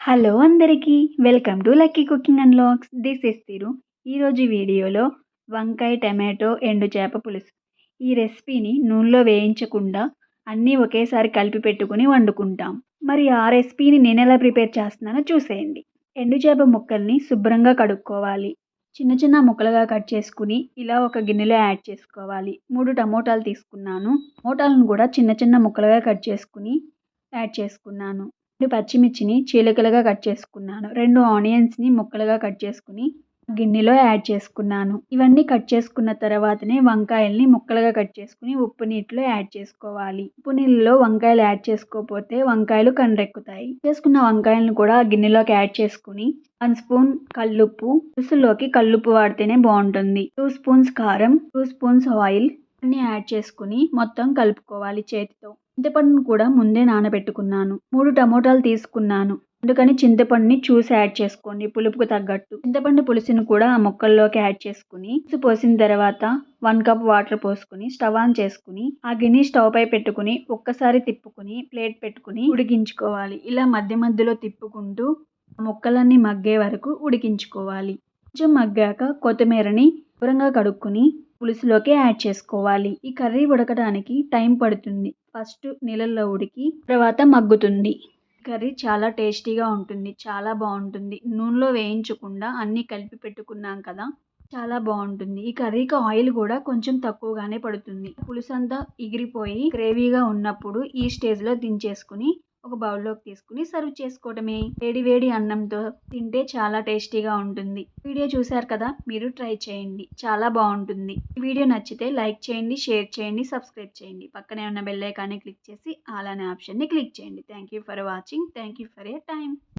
Hello అందరికీ welcome to lucky cooking and logs this is Tiru. ఈరోజు వీడియోలో వంకాయ టమాటో ఎండు చేప పులుసు. ఈ రెసిపీని నూనెలో వేయించకుండా అన్నీ ఒకేసారి కలిపి పెట్టుకుని వండుకుంటాం. మరి ఆ రెసిపీని నేను ఎలా ప్రిపేర్ చేస్తున్నానో చూసేయండి. ఎండు చేప ముక్కల్ని శుభ్రంగా కడుక్కోవాలి. చిన్న చిన్న ముక్కలుగా కట్ చేసుకుని ఇలా ఒక గిన్నెలో యాడ్ చేసుకోవాలి. మూడు టమోటాలు తీసుకున్నాను. టమోటాలను కూడా చిన్న చిన్న ముక్కలుగా కట్ చేసుకుని యాడ్ చేసుకున్నాను. రెండు పచ్చిమిర్చిని చీలికలుగా కట్ చేసుకున్నాను. రెండు ఆనియన్స్ని ముక్కలుగా కట్ చేసుకుని గిన్నెలో యాడ్ చేసుకున్నాను. ఇవన్నీ కట్ చేసుకున్న తర్వాతనే వంకాయల్ని ముక్కలుగా కట్ చేసుకుని ఉప్పు నీటిలో యాడ్ చేసుకోవాలి. ఉప్పు నీళ్ళలో వంకాయలు యాడ్ చేసుకోకపోతే వంకాయలు కండ్రెక్కుతాయి. చేసుకున్న వంకాయలను కూడా గిన్నెలోకి యాడ్ చేసుకుని వన్ స్పూన్ కల్లుప్పు పులుసులోకి కల్లుప్పు వాడితేనే బాగుంటుంది. టూ స్పూన్స్ కారం టూ స్పూన్స్ ఆయిల్ అన్ని యాడ్ చేసుకుని మొత్తం కలుపుకోవాలి చేతితో. చింతపండును కూడా ముందే నానబెట్టుకున్నాను. మూడు టమోటాలు తీసుకున్నాను. అందుకని చింతపండుని చూసి యాడ్ చేసుకోండి పులుపుకు తగ్గట్టు. చింతపండు పులుసుని కూడా ఆ ముక్కల్లోకి యాడ్ చేసుకుని పులుసు పోసిన తర్వాత వన్ కప్ వాటర్ పోసుకుని స్టవ్ ఆన్ చేసుకుని ఆ గిన్నె స్టవ్ పై పెట్టుకుని ఒక్కసారి తిప్పుకుని ప్లేట్ పెట్టుకుని ఉడికించుకోవాలి. ఇలా మధ్య మధ్యలో తిప్పుకుంటూ ముక్కలన్నీ మగ్గే వరకు ఉడికించుకోవాలి. కొంచెం మగ్గాక కొత్తిమీరని దూరంగా కడుక్కుని పులుసులోకి యాడ్ చేసుకోవాలి. ఈ కర్రీ ఉడకడానికి టైం పడుతుంది. ఫస్ట్ నీళ్ళల్లో ఉడికి తర్వాత మగ్గుతుంది. కర్రీ చాలా టేస్టీగా ఉంటుంది. చాలా బాగుంటుంది. నూనెలో వేయించకుండా అన్నీ కలిపి పెట్టుకున్నాం కదా చాలా బాగుంటుంది. ఈ కర్రీకి ఆయిల్ కూడా కొంచెం తక్కువగానే పడుతుంది. పులుసు అంతా ఎగిరిపోయి గ్రేవీగా ఉన్నప్పుడు ఈ స్టేజ్లో దించేసుకుని ఒక బౌల్లోకి తీసుకుని సర్వ్ చేసుకోవడమే. వేడి వేడి అన్నంతో తింటే చాలా టేస్టీగా ఉంటుంది. వీడియో చూశారు కదా? మీరు ట్రై చేయండి. చాలా బాగుంటుంది. ఈ వీడియో నచ్చితే లైక్ చేయండి షేర్ చేయండి సబ్స్క్రైబ్ చేయండి. పక్కనే ఉన్న బెల్ ఐకాన్ని క్లిక్ చేసి అలానే ఆప్షన్ని క్లిక్ చేయండి. Thank you for watching. Thank you for your time